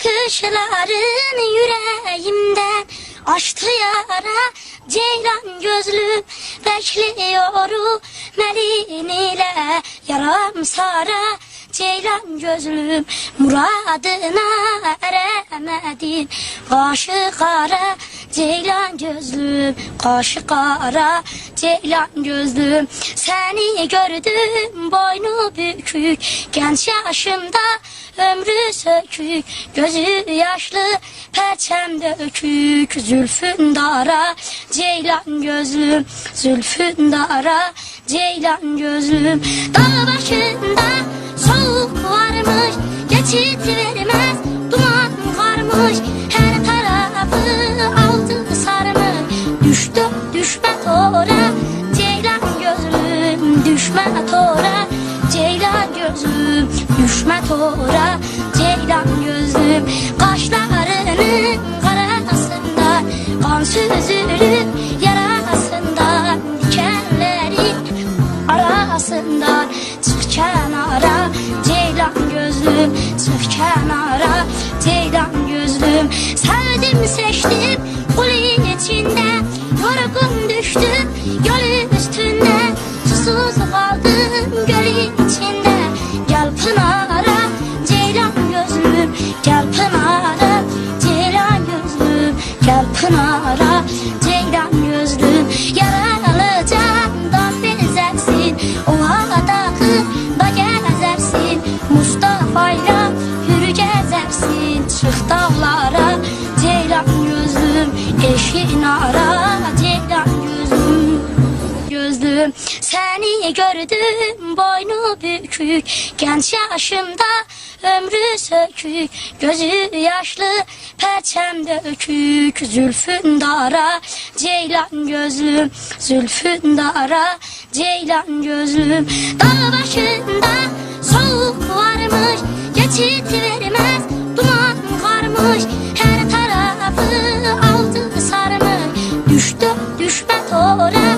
Bakışların yüreğimden açtı yara Ceylan gözlüm bekliyorum Melin ile yaram sara Ceylan gözlüm muradına eremedim Kaşı kara Ceylan gözlüm kaşı kara Ceylan gözlüm. Seni gördüm boynu bükük. Genç yaşımda ömrü sökük. Gözü yaşlı perçem dökük. Zülfün dara Ceylan gözlüm. Zülfün dara Ceylan gözlüm. Dağ başında soğuk varmış Geçit vermez Düştü düşme tora. Ceylan gözlüm düşme tora. Ceylan gözlüm düşme tora. Ceylan gözlüm Kaşlarının karasından Kan süzülüp yarasından Dikenlerin arasından Çık kenara. Ceylan gözlüm Çık kenara. Ceylan gözlüm düştüm yol üstünde Susuz kaldım gölün içinde. Gel Pınar'a Ceylan gözlüm. Gel Pınar'a Ceylan gözlüm. Gel Pınar'a Ceylan gözlüm. Yaralı candan bezersin O adağı da gezersin. Mustafa'yla yürü gezersin. Çık dağlara Ceylan gözlüm. Eşin ara Seni gördüm boynu bükük. Genç yaşımda ömrü sökük Gözü yaşlı perçem dökük. Zülfün dara Ceylan gözlüm. Zülfün dara Ceylan gözlüm. Dağ başında soğuk varmış Geçit vermez duman varmış Her tarafı aldı sarmış. Düştü düşme tora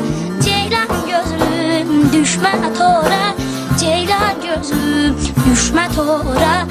düşme tora Ceylan gözlüm düşme tora